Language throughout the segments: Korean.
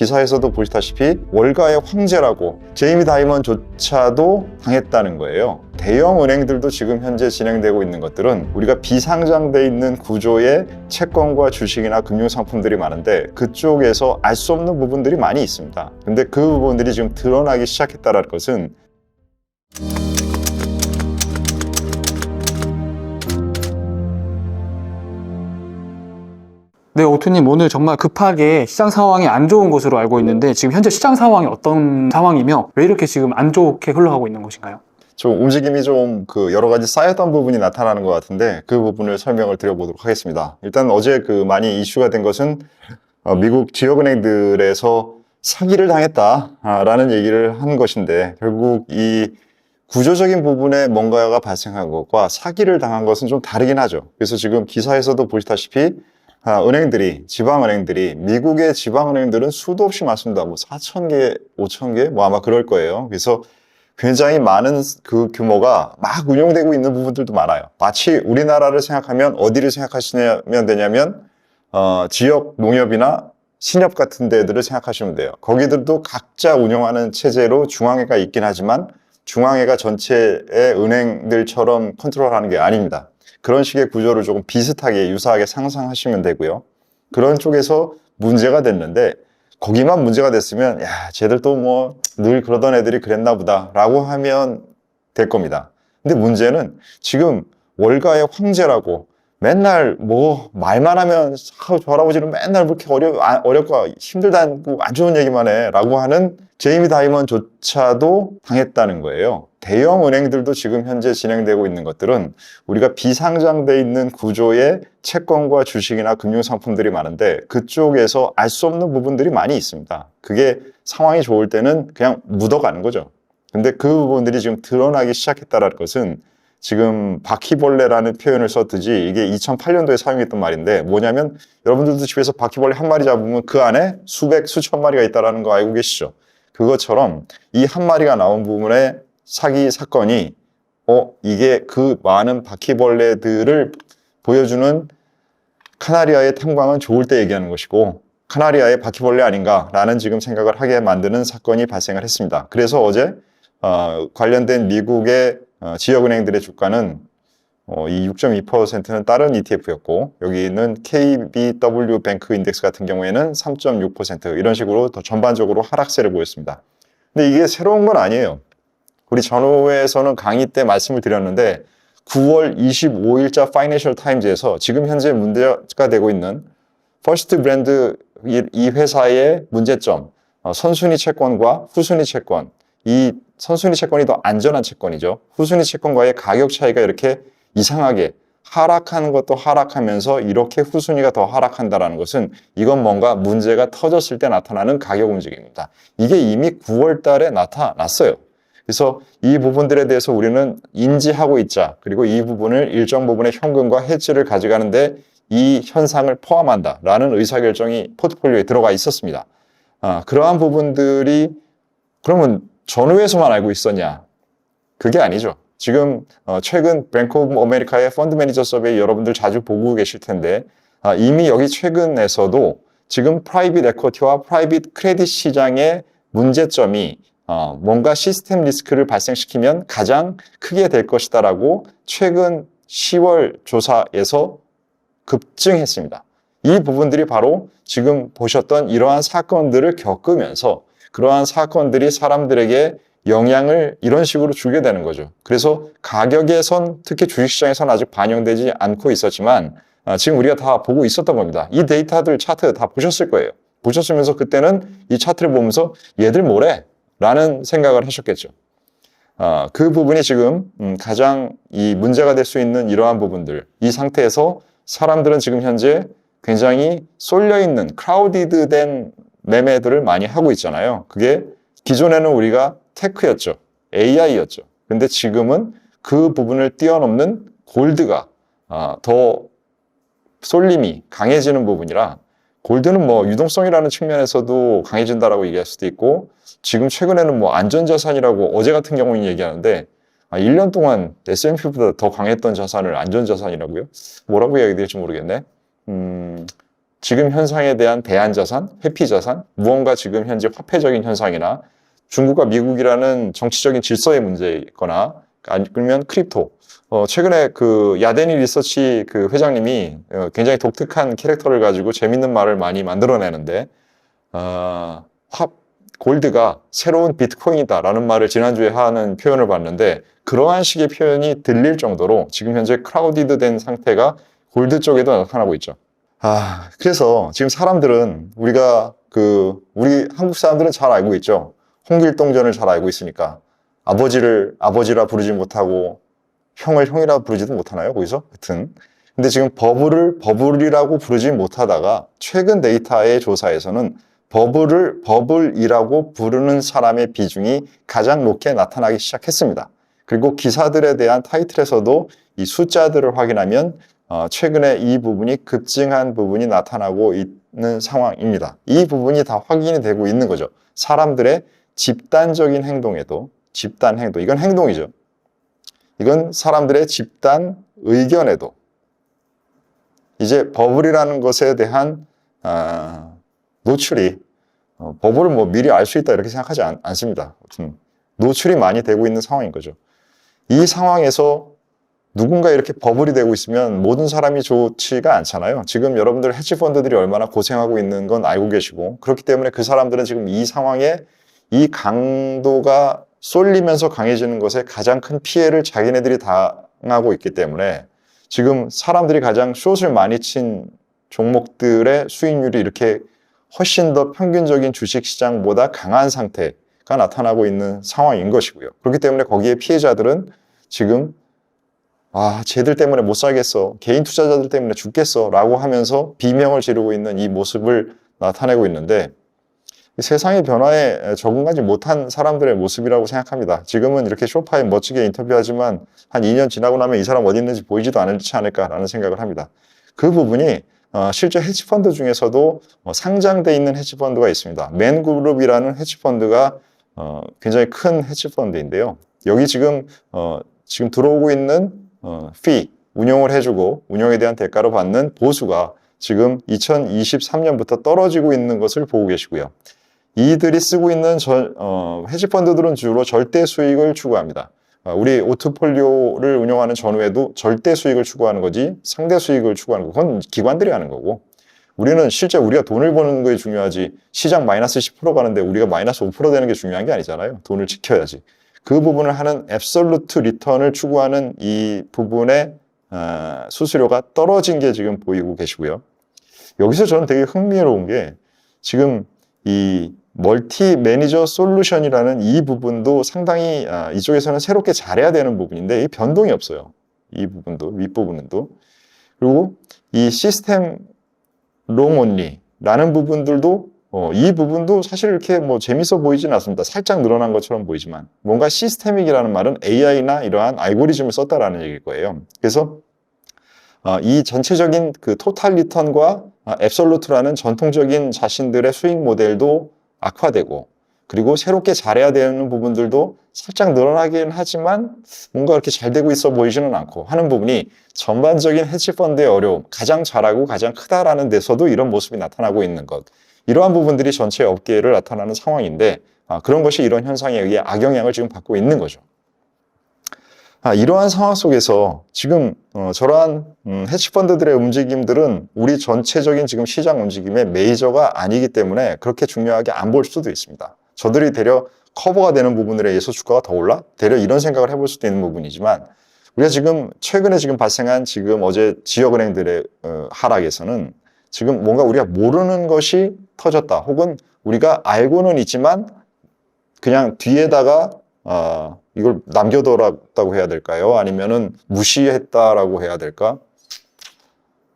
기사에서도 보시다시피 월가의 황제라고 제이미 다이먼조차도 당했다는 거예요. 대형 은행들도 지금 현재 진행되고 있는 것들은 우리가 비상장돼 있는 구조의 채권과 주식이나 금융 상품들이 많은데 그쪽에서 알 수 없는 부분들이 많이 있습니다. 근데 그 부분들이 지금 드러나기 시작했다는 것은 네, 오투님 오늘 정말 급하게 시장 상황이 안 좋은 것으로 알고 있는데 지금 현재 시장 상황이 어떤 상황이며 왜 이렇게 지금 안 좋게 흘러가고 있는 것인가요? 좀 움직임이 좀 그 여러 가지 쌓였던 부분이 나타나는 것 같은데 그 부분을 설명을 드려보도록 하겠습니다. 일단 어제 그 많이 이슈가 된 것은 어, 미국 지역은행들에서 사기를 당했다라는 얘기를 한 것인데 결국 이 구조적인 부분에 뭔가가 발생한 것과 사기를 당한 것은 좀 다르긴 하죠. 그래서 지금 기사에서도 보시다시피 아, 은행들이 지방 은행들이 미국의 지방 은행들은 수도 없이 많습니다. 뭐 4천 개, 5천 개, 뭐 아마 그럴 거예요. 그래서 굉장히 많은 그 규모가 막 운용되고 있는 부분들도 많아요. 마치 우리나라를 생각하면 어디를 생각하시면 되냐면 어, 지역 농협이나 신협 같은 데들을 생각하시면 돼요. 거기들도 각자 운영하는 체제로 중앙회가 있긴 하지만 중앙회가 전체의 은행들처럼 컨트롤하는 게 아닙니다. 그런 식의 구조를 조금 비슷하게 유사하게 상상하시면 되고요. 그런 쪽에서 문제가 됐는데 거기만 문제가 됐으면 야 쟤들 또 뭐 늘 그러던 애들이 그랬나 보다라고 하면 될 겁니다. 근데 문제는 지금 월가의 황제라고 맨날 뭐 말만 하면 아, 저 할아버지는 맨날 그렇게 어려, 아, 어렵고 힘들다고 안 좋은 얘기만 해 라고 하는 제이미 다이먼조차도 당했다는 거예요. 대형 은행들도 지금 현재 진행되고 있는 것들은 우리가 비상장돼 있는 구조의 채권과 주식이나 금융 상품들이 많은데 그쪽에서 알 수 없는 부분들이 많이 있습니다. 그게 상황이 좋을 때는 그냥 묻어가는 거죠. 근데 그 부분들이 지금 드러나기 시작했다는 것은 지금 바퀴벌레라는 표현을 썼듯이 이게 2008년도에 사용했던 말인데 뭐냐면 여러분들도 집에서 바퀴벌레 한 마리 잡으면 그 안에 수백 수천 마리가 있다라는 거 알고 계시죠? 그것처럼 이 한 마리가 나온 부분에 사기 사건이 어 이게 그 많은 바퀴벌레들을 보여주는 카나리아의 탐광은 좋을 때 얘기하는 것이고 카나리아의 바퀴벌레 아닌가라는 지금 생각을 하게 만드는 사건이 발생을 했습니다. 그래서 어제 어, 관련된 미국의 어, 지역은행들의 주가는 어, 이 6.2%는 다른 ETF였고 여기는 KBW 뱅크 인덱스 같은 경우에는 3.6% 이런 식으로 더 전반적으로 하락세를 보였습니다. 근데 이게 새로운 건 아니에요. 우리 전후에서는 강의 때 말씀을 드렸는데 9월 25일자 파이낸셜 타임즈에서 지금 현재 문제가 되고 있는 퍼스트 브랜드 이, 이 회사의 문제점, 어, 선순위 채권과 후순위 채권, 이 선순위 채권이 더 안전한 채권이죠. 후순위 채권과의 가격 차이가 이렇게 이상하게 하락하는 것도 하락하면서 이렇게 후순위가 더 하락한다는 것은 이건 뭔가 문제가 터졌을 때 나타나는 가격 움직임입니다. 이게 이미 9월 달에 나타났어요. 그래서 이 부분들에 대해서 우리는 인지하고 있자. 그리고 이 부분을 일정 부분의 현금과 해지를 가져가는데 이 현상을 포함한다라는 의사결정이 포트폴리오에 들어가 있었습니다. 아, 그러한 부분들이 그러면 전후에서만 알고 있었냐? 그게 아니죠. 지금 어, 최근 뱅크 오브 아메리카의 펀드 매니저 서베이 여러분들 자주 보고 계실 텐데 아, 이미 여기 최근에서도 지금 프라이빗 에쿼티와 프라이빗 크레딧 시장의 문제점이 어, 뭔가 시스템 리스크를 발생시키면 가장 크게 될 것이다라고 최근 10월 조사에서 급증했습니다. 이 부분들이 바로 지금 보셨던 이러한 사건들을 겪으면서 그러한 사건들이 사람들에게 영향을 이런 식으로 주게 되는 거죠. 그래서 가격에선 특히 주식시장에선 아직 반영되지 않고 있었지만 아, 지금 우리가 다 보고 있었던 겁니다. 이 데이터들 차트 다 보셨을 거예요. 보셨으면서 그때는 이 차트를 보면서 얘들 뭐래? 라는 생각을 하셨겠죠. 아, 그 부분이 지금 음, 가장 이 문제가 될 수 있는 이러한 부분들 이 상태에서 사람들은 지금 현재 굉장히 쏠려 있는 크라우디드 된 매매들을 많이 하고 있잖아요. 그게 기존에는 우리가 테크였죠. AI였죠. 근데 지금은 그 부분을 뛰어넘는 골드가 아, 더 쏠림이 강해지는 부분이라 골드는 뭐 유동성이라는 측면에서도 강해진다라고 얘기할 수도 있고 지금 최근에는 뭐 안전자산이라고 어제 같은 경우는 얘기하는데 아, 1년 동안 S&P보다 더 강했던 자산을 안전자산이라고요? 뭐라고 이야기 될지 모르겠네. 음, 지금 현상에 대한 대안 자산, 회피 자산, 무언가 지금 현재 화폐적인 현상이나 중국과 미국이라는 정치적인 질서의 문제거나 아니면 크립토. 어, 최근에 그 야데니 리서치 그 회장님이 어, 굉장히 독특한 캐릭터를 가지고 재밌는 말을 많이 만들어내는데, 어, 화, 골드가 새로운 비트코인이다라는 말을 지난주에 하는 표현을 봤는데, 그러한 식의 표현이 들릴 정도로 지금 현재 크라우디드 된 상태가 골드 쪽에도 나타나고 있죠. 아, 그래서 지금 사람들은 우리가 그, 우리 한국 사람들은 잘 알고 있죠. 홍길동전을 잘 알고 있으니까. 아버지를 아버지라 부르지 못하고 형을 형이라 부르지도 못하나요? 거기서? 하여튼. 근데 지금 버블을 버블이라고 부르지 못하다가 최근 데이터의 조사에서는 버블을 버블이라고 부르는 사람의 비중이 가장 높게 나타나기 시작했습니다. 그리고 기사들에 대한 타이틀에서도 이 숫자들을 확인하면 어, 최근에 이 부분이 급증한 부분이 나타나고 있는 상황입니다. 이 부분이 다 확인이 되고 있는 거죠. 사람들의 집단적인 행동에도 집단 행동, 이건 행동이죠. 이건 사람들의 집단 의견에도 이제 버블이라는 것에 대한 아, 노출이 어, 버블을 뭐 미리 알 수 있다 이렇게 생각하지 않. 아무튼 노출이 많이 되고 있는 상황인 거죠. 이 상황에서 누군가 이렇게 버블이 되고 있으면 모든 사람이 좋지가 않잖아요. 지금 여러분들 헤지펀드들이 얼마나 고생하고 있는 건 알고 계시고 그렇기 때문에 그 사람들은 지금 이 상황에 이 강도가 쏠리면서 강해지는 것에 가장 큰 피해를 자기네들이 당하고 있기 때문에 지금 사람들이 가장 숏을 많이 친 종목들의 수익률이 이렇게 훨씬 더 평균적인 주식 시장보다 강한 상태가 나타나고 있는 상황인 것이고요. 그렇기 때문에 거기에 피해자들은 지금 아, 쟤들 때문에 못 살겠어. 개인 투자자들 때문에 죽겠어. 라고 하면서 비명을 지르고 있는 이 모습을 나타내고 있는데 세상의 변화에 적응하지 못한 사람들의 모습이라고 생각합니다. 지금은 이렇게 쇼파에 멋지게 인터뷰하지만 한 2년 지나고 나면 이 사람 어디 있는지 보이지도 않지 않을까라는 생각을 합니다. 그 부분이 어, 실제 헤지펀드 중에서도 어, 상장돼 있는 헤지펀드가 있습니다. 맨그룹이라는 헤지펀드가 어, 굉장히 큰 헤지펀드인데요. 여기 지금 어, 지금 들어오고 있는 어, 피 운용을 해주고 운용에 대한 대가로 받는 보수가 지금 2023년부터 떨어지고 있는 것을 보고 계시고요. 이들이 쓰고 있는 저, 어, 헤지펀드들은 주로 절대 수익을 추구합니다. 어, 우리 오트폴리오를 운영하는 전후에도 절대 수익을 추구하는 거지 상대 수익을 추구하는 거 그건 기관들이 하는 거고 우리는 실제 우리가 돈을 버는 게 중요하지 시장 마이너스 10% 가는데 우리가 마이너스 5% 되는 게 중요한 게 아니잖아요. 돈을 지켜야지. 그 부분을 하는 앱솔루트 리턴을 추구하는 이 부분의 어, 수수료가 떨어진 게 지금 보이고 계시고요. 여기서 저는 되게 흥미로운 게 지금 이 멀티 매니저 솔루션이라는 이 부분도 상당히 아, 이쪽에서는 새롭게 잘해야 되는 부분인데 이 변동이 없어요. 이 부분도 윗부분도 그리고 이 시스템 롱 온리라는 부분들도 어, 이 부분도 사실 이렇게 뭐 재밌어 보이진 않습니다. 살짝 늘어난 것처럼 보이지만 뭔가 시스템믹이라는 말은 AI나 이러한 알고리즘을 썼다라는 얘기일 거예요. 그래서 어, 이 전체적인 그 토탈 리턴과 아, 앱솔루트라는 전통적인 자신들의 수익 모델도 악화되고 그리고 새롭게 잘해야 되는 부분들도 살짝 늘어나긴 하지만 뭔가 그렇게 잘 되고 있어 보이지는 않고 하는 부분이 전반적인 헤지펀드의 어려움, 가장 잘하고 가장 크다라는 데서도 이런 모습이 나타나고 있는 것. 이러한 부분들이 전체 업계를 나타나는 상황인데 아, 그런 것이 이런 현상에 의해 악영향을 지금 받고 있는 거죠. 아, 이러한 상황 속에서 지금 어, 저러한 음, 헤지펀드들의 움직임들은 우리 전체적인 지금 시장 움직임의 메이저가 아니기 때문에 그렇게 중요하게 안 볼 수도 있습니다. 저들이 되려 커버가 되는 부분들에 의해서 주가가 더 올라? 되려 이런 생각을 해볼 수도 있는 부분이지만 우리가 지금 최근에 지금 발생한 지금 어제 지역은행들의 어, 하락에서는 지금 뭔가 우리가 모르는 것이 터졌다. 혹은 우리가 알고는 있지만 그냥 뒤에다가 어, 이걸 남겨뒀다고 해야 될까요? 아니면은 무시했다라고 해야 될까?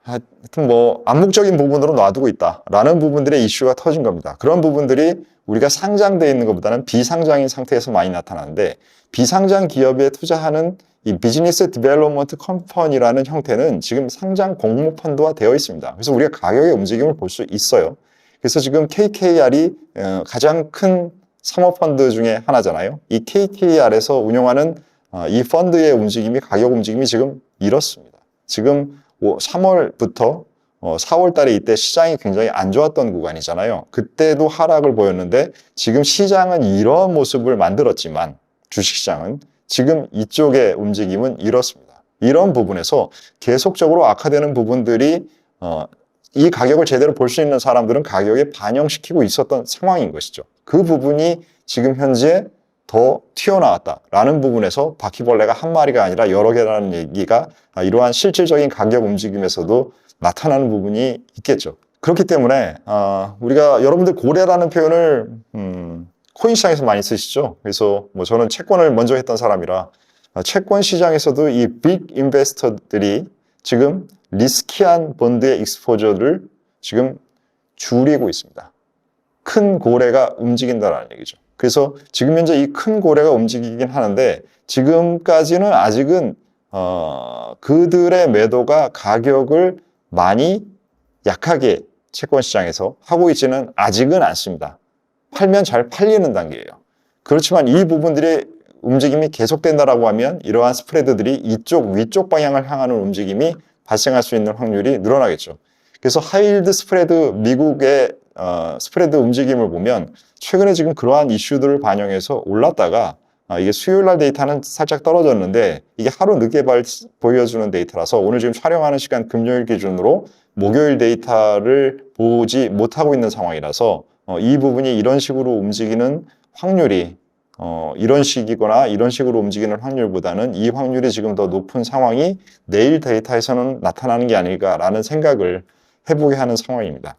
하여튼 뭐 암묵적인 부분으로 놔두고 있다라는 부분들의 이슈가 터진 겁니다. 그런 부분들이 우리가 상장돼 있는 것보다는 비상장인 상태에서 많이 나타나는데 비상장 기업에 투자하는 이 비즈니스 디벨롭먼트 컴퍼니라는 형태는 지금 상장 공모 펀드화 되어 있습니다. 그래서 우리가 가격의 움직임을 볼 수 있어요. 그래서 지금 KKR이 어, 가장 큰 사모펀드 중에 하나잖아요. 이 KKR에서 운영하는 어, 이 펀드의 움직임이 가격 움직임이 지금 이렇습니다. 지금 3월부터 어, 4월 달에 이때 시장이 굉장히 안 좋았던 구간이잖아요. 그때도 하락을 보였는데 지금 시장은 이런 모습을 만들었지만 주식시장은 지금 이쪽의 움직임은 이렇습니다. 이런 부분에서 계속적으로 악화되는 부분들이 어, 이 가격을 제대로 볼 수 있는 사람들은 가격에 반영시키고 있었던 상황인 것이죠. 그 부분이 지금 현재 더 튀어나왔다라는 부분에서 바퀴벌레가 한 마리가 아니라 여러 개라는 얘기가 아, 이러한 실질적인 가격 움직임에서도 나타나는 부분이 있겠죠. 그렇기 때문에 아, 우리가 여러분들 고래라는 표현을 음, 코인 시장에서 많이 쓰시죠. 그래서 뭐 저는 채권을 먼저 했던 사람이라 아, 채권 시장에서도 이 빅 인베스터들이 지금 리스키한 본드의 익스포저를 지금 줄이고 있습니다. 큰 고래가 움직인다는 얘기죠. 그래서 지금 현재 이 큰 고래가 움직이긴 하는데 지금까지는 아직은 어, 그들의 매도가 가격을 많이 약하게 채권 시장에서 하고 있지는 아직은 않습니다. 팔면 잘 팔리는 단계예요. 그렇지만 이 부분들의 움직임이 계속된다라고 하면 이러한 스프레드들이 이쪽 위쪽 방향을 향하는 움직임이 발생할 수 있는 확률이 늘어나겠죠. 그래서 하이힐드 스프레드 미국의 어, 스프레드 움직임을 보면 최근에 지금 그러한 이슈들을 반영해서 올랐다가 아, 이게 수요일 날 데이터는 살짝 떨어졌는데 이게 하루 늦게 발, 보여주는 데이터라서 오늘 지금 촬영하는 시간 금요일 기준으로 목요일 데이터를 보지 못하고 있는 상황이라서 어, 이 부분이 이런 식으로 움직이는 확률이 어, 이런 식이거나 이런 식으로 움직이는 확률보다는 이 확률이 지금 더 높은 상황이 내일 데이터에서는 나타나는 게 아닐까라는 생각을 해보게 하는 상황입니다.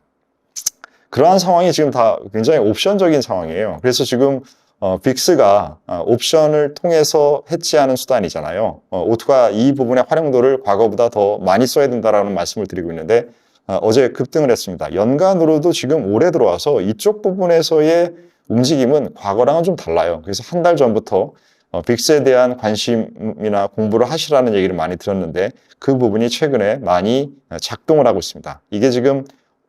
그러한 상황이 지금 다 굉장히 옵션적인 상황이에요. 그래서 지금 어, 빅스가 어, 옵션을 통해서 해치하는 수단이잖아요. 어, 오투가 이 부분의 활용도를 과거보다 더 많이 써야 된다라는 말씀을 드리고 있는데 어, 어제 급등을 했습니다. 연간으로도 지금 올해 들어와서 이쪽 부분에서의 움직임은 과거랑은 좀 달라요. 그래서 한 달 전부터 어, 빅스에 대한 관심이나 공부를 하시라는 얘기를 많이 들었는데 그 부분이 최근에 많이 작동을 하고 있습니다. 이게 지금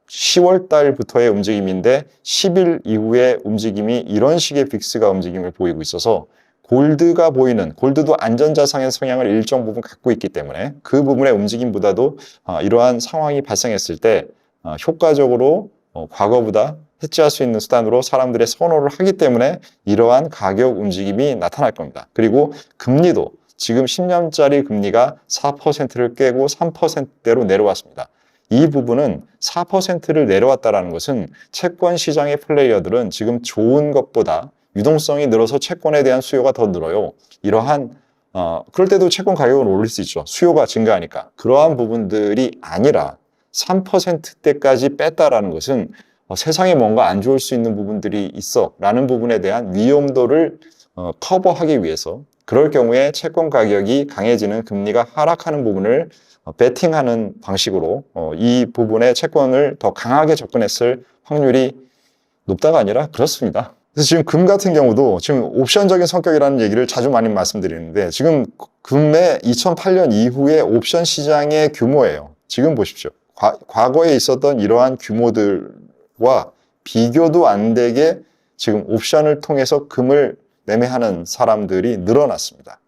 10월 달부터의 움직임인데 10일 이후의 움직임이 이런 식의 빅스가 움직임을 보이고 있어서 골드가 보이는 골드도 안전자산의 성향을 일정 부분 갖고 있기 때문에 그 부분의 움직임보다도 어, 이러한 상황이 발생했을 때 어, 효과적으로 어, 과거보다 해치할 수 있는 수단으로 사람들의 선호를 하기 때문에 이러한 가격 움직임이 나타날 겁니다. 그리고 금리도 지금 10년짜리 금리가 4%를 깨고 3%대로 내려왔습니다. 이 부분은 4%를 내려왔다는 것은 채권 시장의 플레이어들은 지금 좋은 것보다 유동성이 늘어서 채권에 대한 수요가 더 늘어요. 이러한 어, 그럴 때도 채권 가격을 올릴 수 있죠. 수요가 증가하니까. 그러한 부분들이 아니라 3%대까지 뺐다라는 것은 어, 세상에 뭔가 안 좋을 수 있는 부분들이 있어 라는 부분에 대한 위험도를 어, 커버하기 위해서 그럴 경우에 채권 가격이 강해지는 금리가 하락하는 부분을 어, 베팅하는 방식으로 어, 이 부분에 채권을 더 강하게 접근했을 확률이 높다가 아니라 그렇습니다. 그래서 지금 금 같은 경우도 지금 옵션적인 성격이라는 얘기를 자주 많이 말씀드리는데 지금 금의 2008년 이후의 옵션 시장의 규모예요. 지금 보십시오. 과, 과거에 있었던 이러한 규모들 과 비교도 안 되게 지금 옵션을 통해서 금을 매매하는 사람들이 늘어났습니다.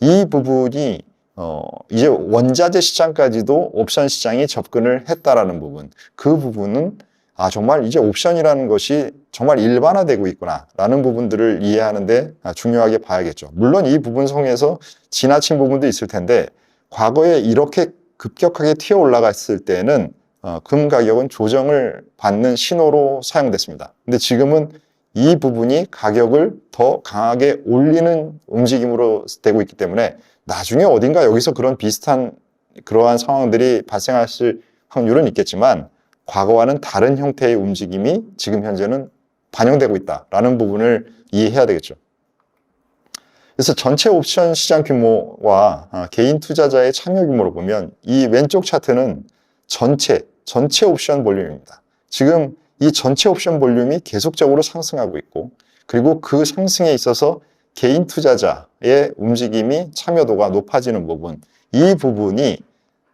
이 부분이 어, 이제 원자재 시장까지도 옵션 시장이 접근을 했다라는 부분. 그 부분은 아, 정말 이제 옵션이라는 것이 정말 일반화되고 있구나라는 부분들을 이해하는데 아, 중요하게 봐야겠죠. 물론 이 부분 성에서 지나친 부분도 있을 텐데 과거에 이렇게 급격하게 튀어 올라갔을 때는 어, 금 가격은 조정을 받는 신호로 사용됐습니다. 근데 지금은 이 부분이 가격을 더 강하게 올리는 움직임으로 되고 있기 때문에 나중에 어딘가 여기서 그런 비슷한 그러한 상황들이 발생하실 확률은 있겠지만 과거와는 다른 형태의 움직임이 지금 현재는 반영되고 있다라는 부분을 이해해야 되겠죠. 그래서 전체 옵션 시장 규모와 아, 개인 투자자의 참여 규모로 보면 이 왼쪽 차트는 전체 전체 옵션 볼륨입니다. 지금 이 전체 옵션 볼륨이 계속적으로 상승하고 있고 그리고 그 상승에 있어서 개인 투자자의 움직임이 참여도가 높아지는 부분 이 부분이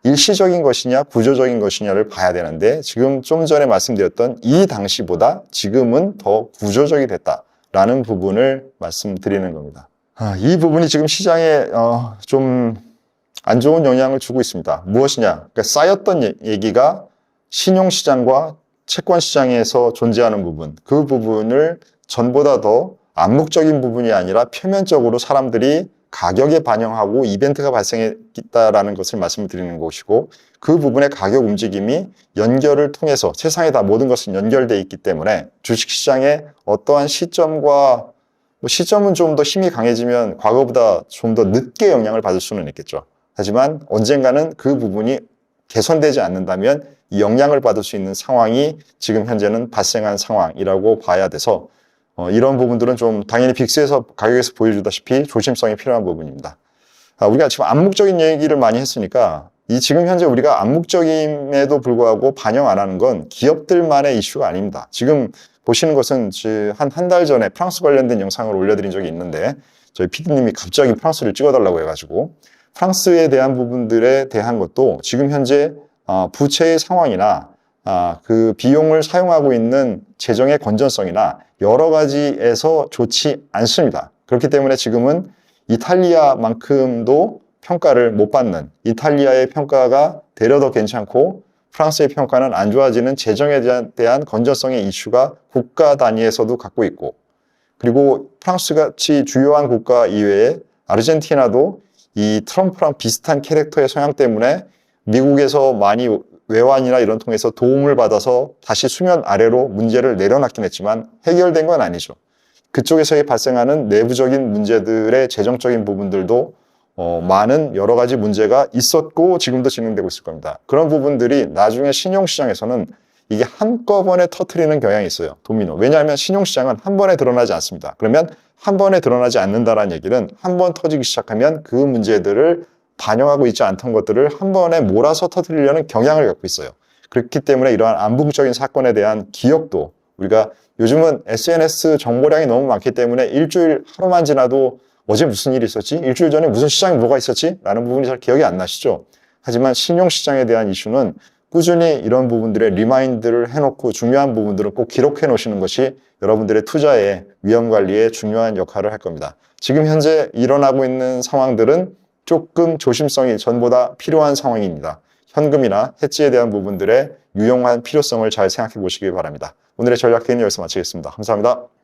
일시적인 것이냐 구조적인 것이냐를 봐야 되는데 지금 좀 전에 말씀드렸던 이 당시보다 지금은 더 구조적이 됐다라는 부분을 말씀드리는 겁니다. 아, 이 부분이 지금 시장에 어, 좀안 좋은 영향을 주고 있습니다. 무엇이냐? 그러니까 쌓였던 얘- 얘기가 신용시장과 채권시장에서 존재하는 부분, 그 부분을 전보다 더 암묵적인 부분이 아니라 표면적으로 사람들이 가격에 반영하고 이벤트가 발생했다라는 것을 말씀을 드리는 것이고 그 부분의 가격 움직임이 연결을 통해서 세상에 다 모든 것은 연결되어 있기 때문에 주식시장의 어떠한 시점과 뭐 시점은 좀 더 힘이 강해지면 과거보다 좀 더 늦게 영향을 받을 수는 있겠죠. 하지만 언젠가는 그 부분이 개선되지 않는다면 이 영향을 받을 수 있는 상황이 지금 현재는 발생한 상황이라고 봐야 돼서 어, 이런 부분들은 좀 당연히 빅스에서 가격에서 보여주다시피 조심성이 필요한 부분입니다. 아, 우리가 지금 암묵적인 얘기를 많이 했으니까 이 지금 현재 우리가 암묵적임에도 불구하고 반영 안 하는 건 기업들만의 이슈가 아닙니다. 지금 보시는 것은 한 한 달 전에 프랑스 관련된 영상을 올려드린 적이 있는데 저희 PD님이 갑자기 프랑스를 찍어달라고 해가지고 프랑스에 대한 부분들에 대한 것도 지금 현재 어, 부채의 상황이나 아, 그 비용을 사용하고 있는 재정의 건전성이나 여러 가지에서 좋지 않습니다. 그렇기 때문에 지금은 이탈리아만큼도 평가를 못 받는 이탈리아의 평가가 되려 더 괜찮고 프랑스의 평가는 안 좋아지는 재정에 대한 건전성의 이슈가 국가 단위에서도 갖고 있고 그리고 프랑스 같이 주요한 국가 이외에 아르헨티나도 이 트럼프랑 비슷한 캐릭터의 성향 때문에 미국에서 많이 외환이나 이런 통해서 도움을 받아서 다시 수면 아래로 문제를 내려놨긴 했지만 해결된 건 아니죠. 그쪽에서 발생하는 내부적인 문제들의 재정적인 부분들도 어, 많은 여러 가지 문제가 있었고 지금도 진행되고 있을 겁니다. 그런 부분들이 나중에 신용시장에서는 이게 한꺼번에 터트리는 경향이 있어요. 도미노. 왜냐하면 신용시장은 한 번에 드러나지 않습니다. 그러면 한 번에 드러나지 않는다라는 얘기는 한 번 터지기 시작하면 그 문제들을 반영하고 있지 않던 것들을 한 번에 몰아서 터뜨리려는 경향을 갖고 있어요. 그렇기 때문에 이러한 암묵적인 사건에 대한 기억도 우리가 요즘은 SNS 정보량이 너무 많기 때문에 일주일 하루만 지나도 어제 무슨 일이 있었지? 일주일 전에 무슨 시장에 뭐가 있었지? 라는 부분이 잘 기억이 안 나시죠? 하지만 신용시장에 대한 이슈는 꾸준히 이런 부분들의 리마인드를 해놓고 중요한 부분들을 꼭 기록해 놓으시는 것이 여러분들의 투자의 위험 관리에 중요한 역할을 할 겁니다. 지금 현재 일어나고 있는 상황들은 조금 조심성이 전보다 필요한 상황입니다. 현금이나 해지에 대한 부분들의 유용한 필요성을 잘 생각해 보시기 바랍니다. 오늘의 전략회의는 여기서 마치겠습니다. 감사합니다.